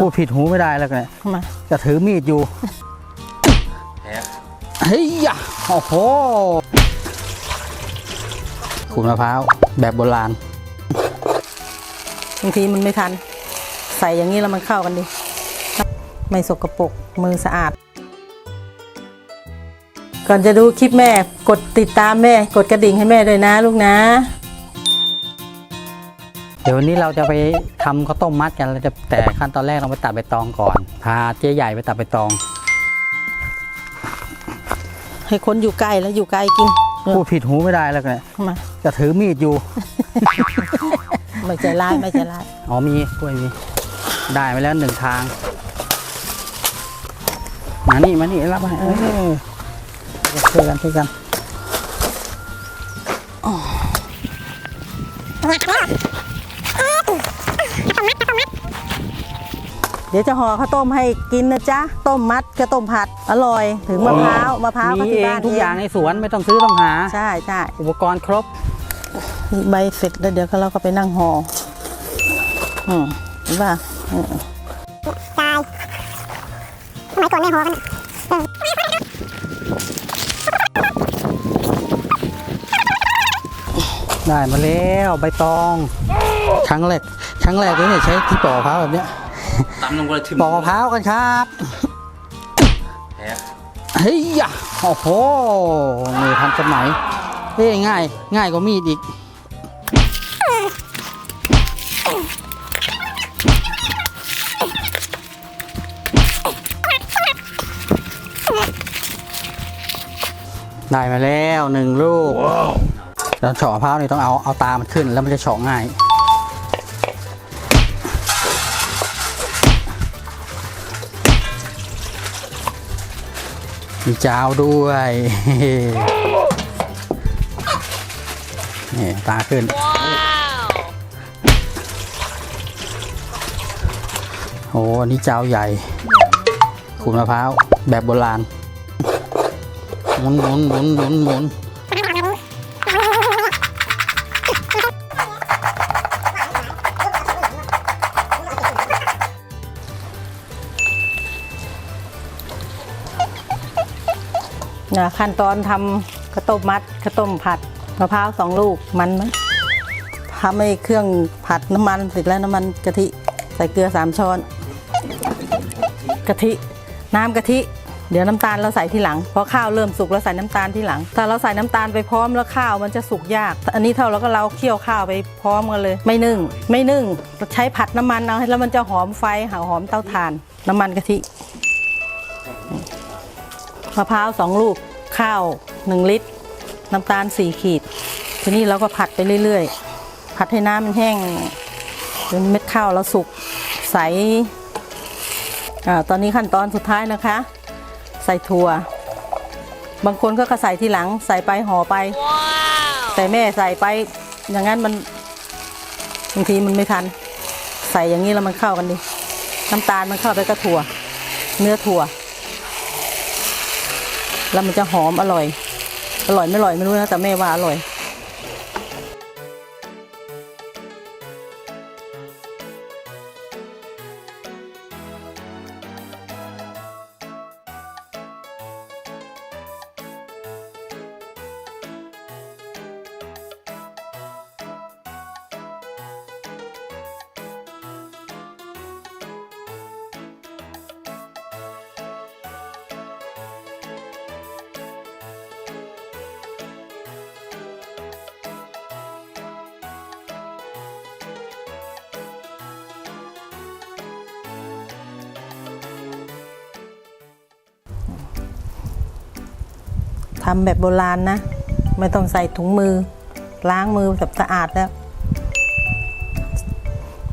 พูดผิดหูไม่ได้แล้วกันเนี่ยทำไมจะถือมีดอยู่แพ้เฮ้ยยะโอ้โหขูดมะพร้าวแบบโบราณบางทีมันไม่ทัน ใส่อย่างนี้แล้วมันเข้ากันดี ไม่สกปรกมือสะอาด ก่อนจะดูคลิปแม่กดติดตามแม่ กดกระดิ่งให้แม่ด้วยนะลูกนะ เดี๋ยววันนี้เราจะไปทำข้าวต้มมัดกันเราจะแต่ขั้นตอนแรกเราไปตัดใบตองก่อนพาเจ๊ใหญ่ไปตัดใบตอง ให้คนอยู่ใกล้แล้วอยู่ไกลกินเออพูดผิดหูไม่ได้แล้วกันเนี่ยทำไมจะถือมีดอยู่ไม่ใจร้ายไม่ใจร้ายอ๋อมีกล้วยมีได้มาแล้วหนึ่งทางมานี่มานี่รับมาเออช่วยกันช่วยกัน เดี๋ยวจะห่อข้าวต้มให้กินนะจ๊ะ ต้มมัดข้าวต้มผัด อร่อย ถึงมะพร้าวมะพร้าวก็มีที่เองบ้านทุกอย่างในสวนไม่ต้องซื้อต้องหา ใช่ใช่อุปกรณ์ครบนี่ใบเสร็จแล้วเดี๋ยวก็เราก็ไปนั่งห่ออืมเห็นป่ะอืมตายสมัยก่อนแม่หอกันได้มาแล้วใบตองครั้งแรกครั้งแรกเลยเนี่ยใช้ที่ปอกมะพร้าวแบบเนี้ย ตำลงไปเลยถึงปอกมะพร้าวกันครับแพ้เฮ้ยยะโอ้โหมือทันสมัยเฮ้ยง่าย ง่ายกว่ามีดอีกได้มาแล้วหนึ่งลูกแล้วเฉาะมะพร้าวนี่ต้องเอาเอาตามันขึ้นแล้วมันจะเฉาะง่าย มีจาวด้วยนี่ตาขึ้นโอ้อันนี้จาวใหญ่ขูดมะพร้าวแบบโบราณหมุนหมุนหมุนหมุนหมุน นะขั้นตอนทำข้าวต้มมัดข้าวต้มผัดมะพร้าวสองลูกมันไหมทำให้เครื่องผัดน้ำมันเสร็จแล้วน้ำมันกะทิใส่เกลือสามช้อนกะทิ น้ำกะทิ เดี๋ยวน้ำตาลเราใส่ทีหลังพอข้าวเริ่มสุกเราใส่น้ำตาลทีหลัง ถ้าเราใส่น้ำตาลไปพร้อมแล้วข้าวมันจะสุกยาก อันนี้เท่าเราก็เราเคี่ยวข้าวไปพร้อมกันเลย ไม่นึ่ง ไม่นึ่งใช้ผัดน้ำมันเอาแล้วมันจะหอมไฟหาหอมเตาถ่าน น้ำมันกะทิ มะพร้าวสองลูก ข้าวหนึ่งลิตร น้ำตาลสี่ขีด ทีนี้เราก็ผัดไปเรื่อยๆ ผัดให้น้ำมันแห้งจนเม็ดข้าวเราสุกใสอาตอนนี้ขั้นตอนสุดท้ายนะคะ ใส่ถั่ว บางคนก็ก็ใส่ทีหลัง ใส่ไปห่อไป แต่แม่ใส่ไปอย่างนั้นมันบางทีมันไม่ทัน ใส่อย่างนี้แล้วมันเข้ากันดี น้ำตาลมันเข้าไปกับถั่ว เนื้อถั่ว แล้วมันจะหอมอร่อย อร่อยไม่อร่อยไม่รู้นะแต่แม่ว่าอร่อย ทำแบบโบราณนะ ไม่ต้องใส่ถุงมือ ล้างมือแบบสะอาดแล้ว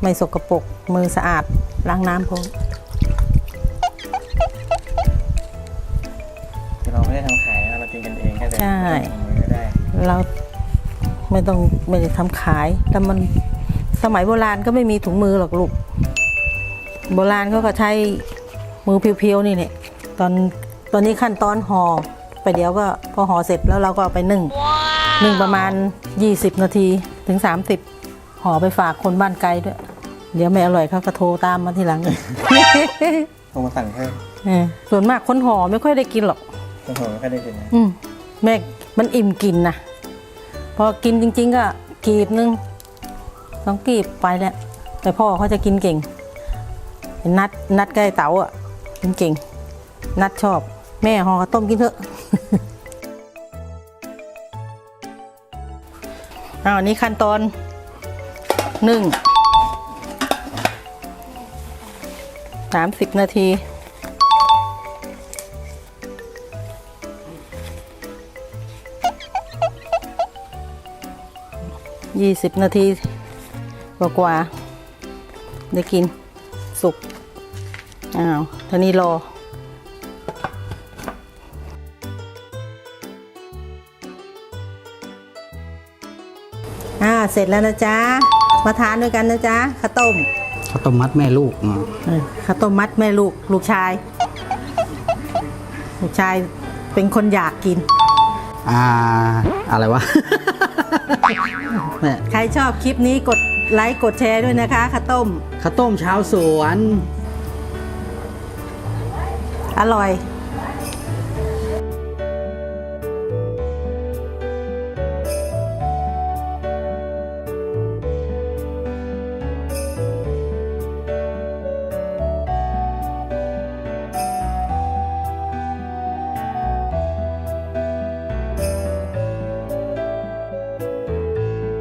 ไม่สกปรกมือสะอาดล้างน้ำพอเราไม่ได้ทำขายนะเรากินกันเองแค่แต่ใช่ไม่ได้เราไม่ต้องไม่ได้ทำขาย แต่มันสมัยโบราณก็ไม่มีถุงมือหรอกลูก โบราณเขาก็ใช้มือเพียวๆนี่เนี่ยตอนตอนนี้ขั้นตอนห่อ ไปเดี๋ยวก็พอห่อเสร็จแล้วเราก็เอาไปนึ่งนึ่งประมาณ 20 นาทีถึง 30ห่อไปฝากคนบ้านไกลด้วย เดี๋ยวไม่อร่อยเขาก็โทรตามมาทีหลังโทรมาสั่งเพิ่มเออส่วนมากคนห่อไม่ค่อยได้กินหรอกโอ้โหไม่ค่อยได้กินนะอืมแม่มันอิ่มกินนะพอกินจริง ๆ ก็กีบนึงสองกีบไปแล้วแต่พ่อเขาจะกินเก่งเห็นนัดนัดใกล้เต๋าอะกินเก่ง นัดชอบ แม่ห่อข้าวต้มกินเถอะ อ้าวอันนี้ขั้นตอนหนึ่งสามสิบนาทียี่สิบนาทีกว่ากว่าได้กินสุกอ้าวท่านี้รอ อ่าเสร็จแล้วนะจ๊ะมาทานด้วยกันนะจ๊ะข้าวต้มข้าวต้มมัดแม่ลูกอืมเออข้าวต้มมัดแม่ลูกลูกชาย ลูกชายเป็นคนอยากกิน อ่า อะไรวะ แม่ใครชอบคลิปนี้กดไลค์กดแชร์ด้วยนะคะข้าวต้ม ข้าวต้มชาวสวน อร่อยอ